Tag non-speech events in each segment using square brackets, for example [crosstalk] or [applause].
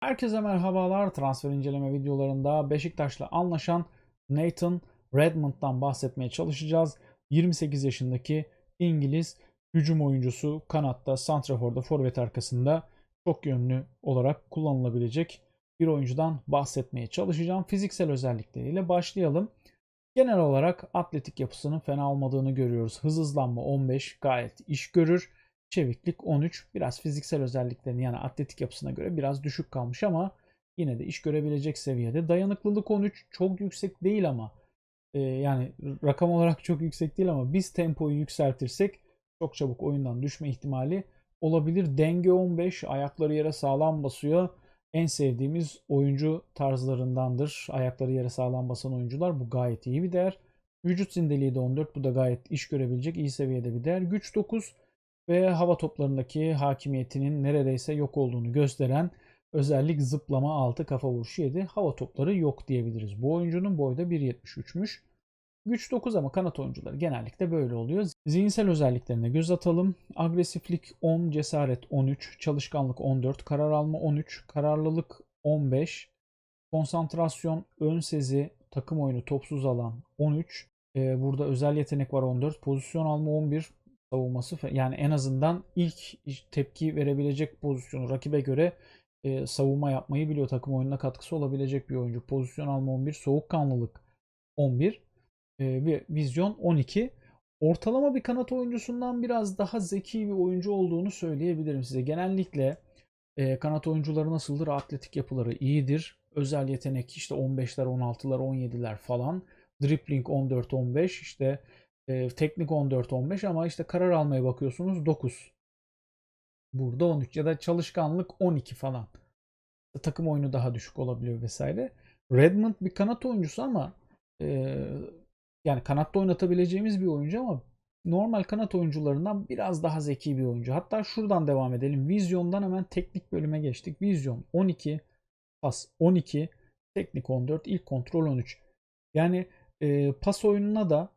Herkese merhabalar. Transfer inceleme videolarında Beşiktaş'la anlaşan Nathan Redmond'dan bahsetmeye çalışacağız. 28 yaşındaki İngiliz hücum oyuncusu kanatta, santraforda, forvet arkasında çok yönlü olarak kullanılabilecek bir oyuncudan bahsetmeye çalışacağım. Fiziksel özellikleriyle başlayalım. Genel olarak atletik yapısının fena olmadığını görüyoruz. Hız hızlanma 15 gayet iş görür. Çeviklik 13. Biraz fiziksel özelliklerini yani atletik yapısına göre biraz düşük kalmış ama yine de iş görebilecek seviyede. Dayanıklılık 13 çok yüksek değil ama e, yani rakam olarak [laughs] çok yüksek değil ama biz tempoyu yükseltirsek çok çabuk oyundan düşme ihtimali olabilir. Denge 15 ayakları yere sağlam basıyor. En sevdiğimiz oyuncu tarzlarındandır. Ayakları yere sağlam basan oyuncular bu gayet iyi bir değer. Vücut zindeliği de 14 bu da gayet iş görebilecek iyi seviyede bir değer. Güç 9 ve hava toplarındaki hakimiyetinin neredeyse yok olduğunu gösteren özellik zıplama 6 kafa vuruşu 7 hava topları yok diyebiliriz. Bu oyuncunun boyu da 1.73'müş. Güç 9 ama kanat oyuncuları genellikle böyle oluyor. Zihinsel özelliklerine göz atalım. Agresiflik 10, cesaret 13, çalışkanlık 14, karar alma 13, kararlılık 15, konsantrasyon, ön sezi, takım oyunu, topsuz alan 13. Ee, burada özel yetenek var 14, pozisyon alma 11, savunması yani en azından ilk tepki verebilecek pozisyonu rakibe göre e, savunma yapmayı biliyor. Takım oyununa katkısı olabilecek bir oyuncu. Pozisyon alma 11, soğukkanlılık 11 e, ve vizyon 12. Ortalama bir kanat oyuncusundan biraz daha zeki bir oyuncu olduğunu söyleyebilirim size. Genellikle e, kanat oyuncuları nasıldır? Atletik yapıları iyidir. Özel yetenek işte 15'ler, 16'lar, 17'ler falan. Dribbling 14-15 işte e, teknik 14-15 ama işte karar almaya bakıyorsunuz 9. Burada 13 ya da çalışkanlık 12 falan. Takım oyunu daha düşük olabiliyor vesaire. Redmond bir kanat oyuncusu ama e, yani kanatta oynatabileceğimiz bir oyuncu ama normal kanat oyuncularından biraz daha zeki bir oyuncu. Hatta şuradan devam edelim. Vizyondan hemen teknik bölüme geçtik. Vizyon 12, pas 12, teknik 14, ilk kontrol 13. Yani e, pas oyununa da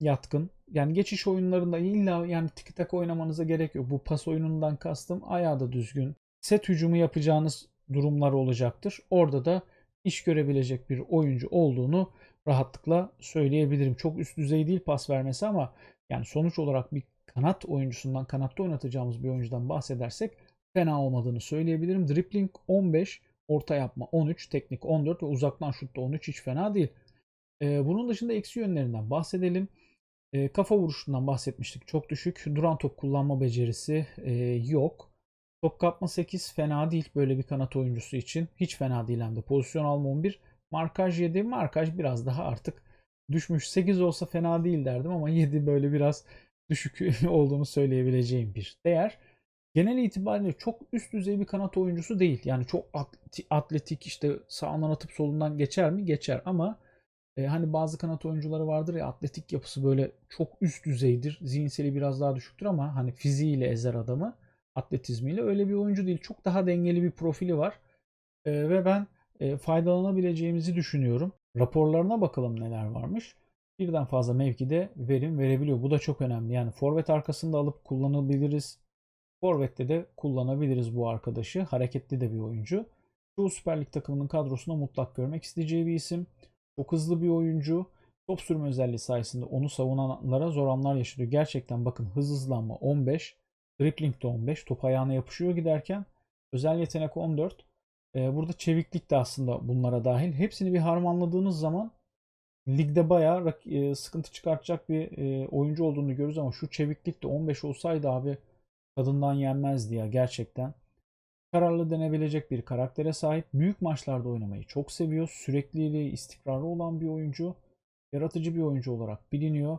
yatkın. Yani geçiş oyunlarında illa yani tiki tak oynamanıza gerek yok. Bu pas oyunundan kastım ayağı da düzgün. Set hücumu yapacağınız durumlar olacaktır. Orada da iş görebilecek bir oyuncu olduğunu rahatlıkla söyleyebilirim. Çok üst düzey değil pas vermesi ama yani sonuç olarak bir kanat oyuncusundan, kanatta oynatacağımız bir oyuncudan bahsedersek fena olmadığını söyleyebilirim. Dribbling 15, orta yapma 13, teknik 14 ve uzaktan şutta 13 hiç fena değil. Ee, bunun dışında eksi yönlerinden bahsedelim. E, kafa vuruşundan bahsetmiştik. Çok düşük. Duran top kullanma becerisi e, yok. Top kapma 8 fena değil böyle bir kanat oyuncusu için. Hiç fena değil hem de. Pozisyon alma 11. Markaj 7. Markaj biraz daha artık düşmüş. 8 olsa fena değil derdim ama [laughs] 7 böyle biraz düşük [laughs] olduğunu söyleyebileceğim bir değer. Genel itibariyle çok üst düzey bir kanat oyuncusu değil. Yani çok atletik işte sağından atıp solundan geçer mi? Geçer ama e, hani bazı kanat oyuncuları vardır ya atletik yapısı böyle çok üst düzeydir. Zihinseli biraz daha düşüktür ama hani fiziğiyle ezer adamı. Atletizmiyle öyle bir oyuncu değil. Çok daha dengeli bir profili var. E, ve ben e, faydalanabileceğimizi düşünüyorum. Raporlarına bakalım neler varmış. Birden fazla mevkide verim verebiliyor. Bu da çok önemli. Yani forvet arkasında alıp kullanabiliriz. Forvet'te de kullanabiliriz bu arkadaşı. Hareketli de bir oyuncu. Çoğu Süper Lig takımının kadrosunda mutlak görmek isteyeceği bir isim. Çok hızlı bir oyuncu. Top sürme özelliği sayesinde onu savunanlara zor anlar yaşıyor. Gerçekten bakın hız hızlanma 15. Dribbling de 15. Top ayağına yapışıyor giderken. Özel yetenek 14. Ee, burada çeviklik de aslında bunlara dahil. Hepsini bir harmanladığınız zaman ligde bayağı e, sıkıntı çıkartacak bir e, oyuncu olduğunu görürüz ama şu çeviklik de 15 olsaydı abi tadından yenmezdi ya gerçekten kararlı denebilecek bir karaktere sahip. Büyük maçlarda oynamayı çok seviyor. Sürekliliği, istikrarlı olan bir oyuncu. Yaratıcı bir oyuncu olarak biliniyor.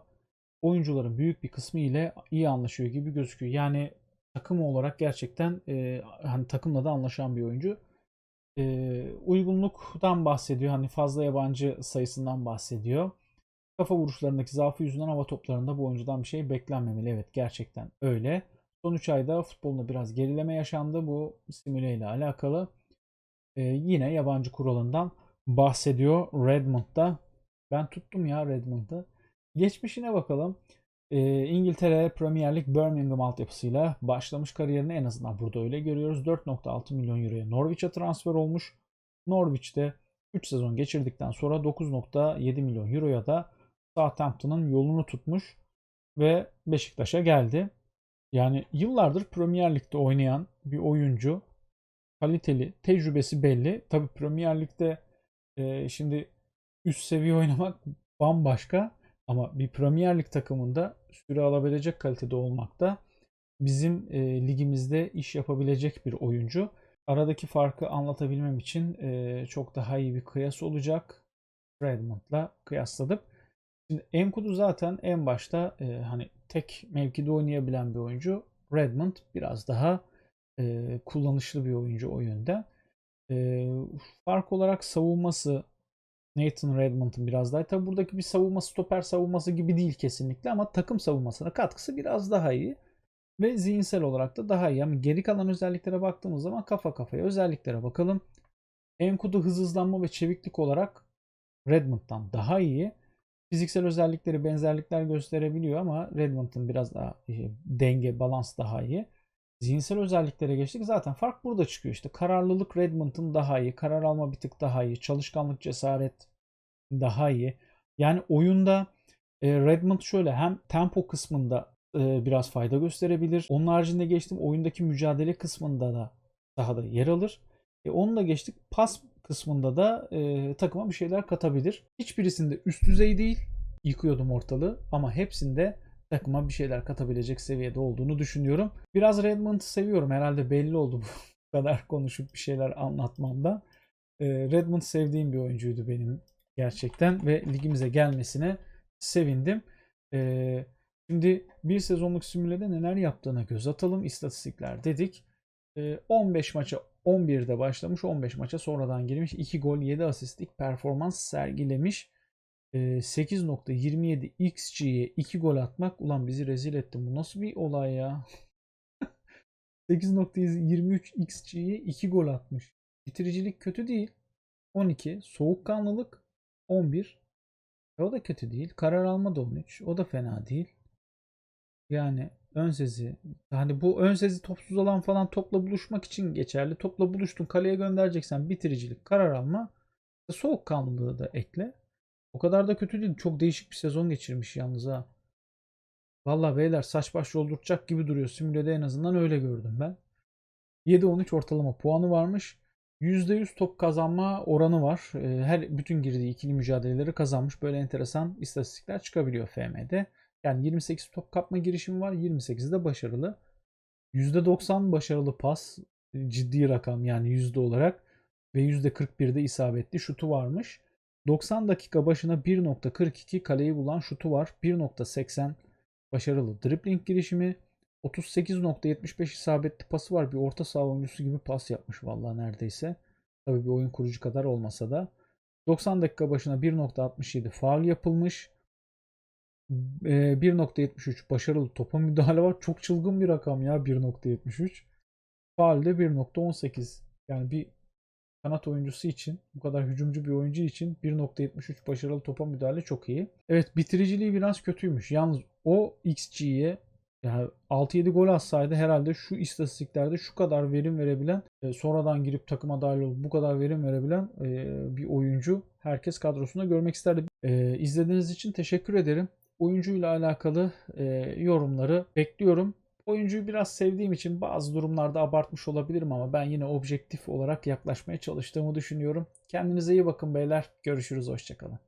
Oyuncuların büyük bir kısmı ile iyi anlaşıyor gibi gözüküyor. Yani takım olarak gerçekten e, hani takımla da anlaşan bir oyuncu. E, uygunluktan bahsediyor. Hani fazla yabancı sayısından bahsediyor. Kafa vuruşlarındaki zaafı yüzünden hava toplarında bu oyuncudan bir şey beklenmemeli. Evet gerçekten öyle. Son 3 ayda futbolunda biraz gerileme yaşandı. Bu simüle ile alakalı. Ee, yine yabancı kuralından bahsediyor Redmond'da. Ben tuttum ya Redmond'ı. Geçmişine bakalım. Ee, İngiltere Premier Lig Birmingham altyapısıyla başlamış kariyerini en azından burada öyle görüyoruz. 4.6 milyon euroya Norwich'e transfer olmuş. Norwich'te 3 sezon geçirdikten sonra 9.7 milyon euroya da Southampton'ın yolunu tutmuş ve Beşiktaş'a geldi. Yani yıllardır Premier Lig'de oynayan bir oyuncu kaliteli, tecrübesi belli. Tabii Premier Lig'de e, şimdi üst seviye [laughs] oynamak bambaşka ama bir Premier Lig takımında süre alabilecek kalitede olmak da bizim e, ligimizde iş yapabilecek bir oyuncu. Aradaki farkı anlatabilmem için e, çok daha iyi bir kıyas olacak. Redmond'la kıyasladık. Şimdi Enkudu zaten en başta e, hani tek mevkide oynayabilen bir oyuncu. Redmond biraz daha e, kullanışlı bir oyuncu o yönde. E, fark olarak savunması Nathan Redmond'un biraz daha. Tabi buradaki bir savunma stoper savunması gibi değil kesinlikle ama takım savunmasına katkısı biraz daha iyi. Ve zihinsel olarak da daha iyi. Yani geri kalan özelliklere baktığımız zaman kafa kafaya özelliklere bakalım. Enkudu hız hızlanma ve çeviklik olarak Redmond'dan daha iyi. Fiziksel özellikleri benzerlikler gösterebiliyor ama Redmond'un biraz daha e, denge, balans daha iyi. Zihinsel özelliklere geçtik. Zaten fark burada çıkıyor işte. Kararlılık Redmond'un daha iyi. Karar alma bir tık daha iyi. Çalışkanlık, cesaret daha iyi. Yani oyunda e, Redmond şöyle hem tempo kısmında e, biraz fayda gösterebilir. Onun haricinde geçtim oyundaki mücadele kısmında da daha da yer alır. E, onu da geçtik. Pas kısmında da e, takıma bir şeyler katabilir. Hiçbirisinde üst düzey değil. Yıkıyordum ortalığı ama hepsinde takıma bir şeyler katabilecek seviyede olduğunu düşünüyorum. Biraz Redmond'u seviyorum. Herhalde belli oldu bu [laughs] kadar konuşup bir şeyler anlatmamda. E, Redmond sevdiğim bir oyuncuydu benim gerçekten ve ligimize gelmesine sevindim. E, şimdi bir sezonluk simülede neler yaptığına göz atalım. İstatistikler dedik. E, 15 maça 11'de başlamış 15 maça sonradan girmiş 2 gol 7 asistlik performans sergilemiş. 8.27 XG'ye 2 gol atmak ulan bizi rezil etti. Bu nasıl bir olay ya? 8.23 XG'ye 2 gol atmış. Bitiricilik kötü değil. 12. Soğukkanlılık 11. E o da kötü değil. Karar alma da 13. O da fena değil. Yani ön sezi. Hani bu ön sezi topsuz olan falan topla buluşmak için geçerli. Topla buluştun kaleye göndereceksen bitiricilik, karar alma. Soğukkanlılığı da ekle. O kadar da kötü değil. Çok değişik bir sezon geçirmiş yalnız ha. Vallahi beyler saç baş yoldurtacak gibi duruyor. Simülede en azından öyle gördüm ben. 7-13 ortalama puanı varmış. %100 top kazanma oranı var. Ee, her bütün girdiği ikili mücadeleleri kazanmış. Böyle enteresan istatistikler çıkabiliyor FM'de. Yani 28 top kapma girişimi var. 28 de başarılı. %90 başarılı pas. Ciddi rakam yani yüzde olarak. Ve %41'de isabetli şutu varmış. 90 dakika başına 1.42 kaleyi bulan şutu var. 1.80 başarılı dribbling girişimi. 38.75 isabetli pası var. Bir orta saha oyuncusu gibi pas yapmış vallahi neredeyse. Tabii bir oyun kurucu kadar olmasa da. 90 dakika başına 1.67 faul yapılmış. 1.73 başarılı topa müdahale var. Çok çılgın bir rakam ya 1.73. Faal de 1.18. Yani bir kanat oyuncusu için bu kadar hücumcu bir oyuncu için 1.73 başarılı topa müdahale çok iyi. Evet bitiriciliği biraz kötüymüş. Yalnız o XG'ye yani 6-7 gol atsaydı herhalde şu istatistiklerde şu kadar verim verebilen e, sonradan girip takıma dahil olup bu kadar verim verebilen e, bir oyuncu herkes kadrosunda görmek isterdi. E, izlediğiniz için teşekkür ederim. Oyuncuyla alakalı yorumları bekliyorum. Oyuncuyu biraz sevdiğim için bazı durumlarda abartmış olabilirim ama ben yine objektif olarak yaklaşmaya çalıştığımı düşünüyorum. Kendinize iyi bakın beyler. Görüşürüz. Hoşçakalın.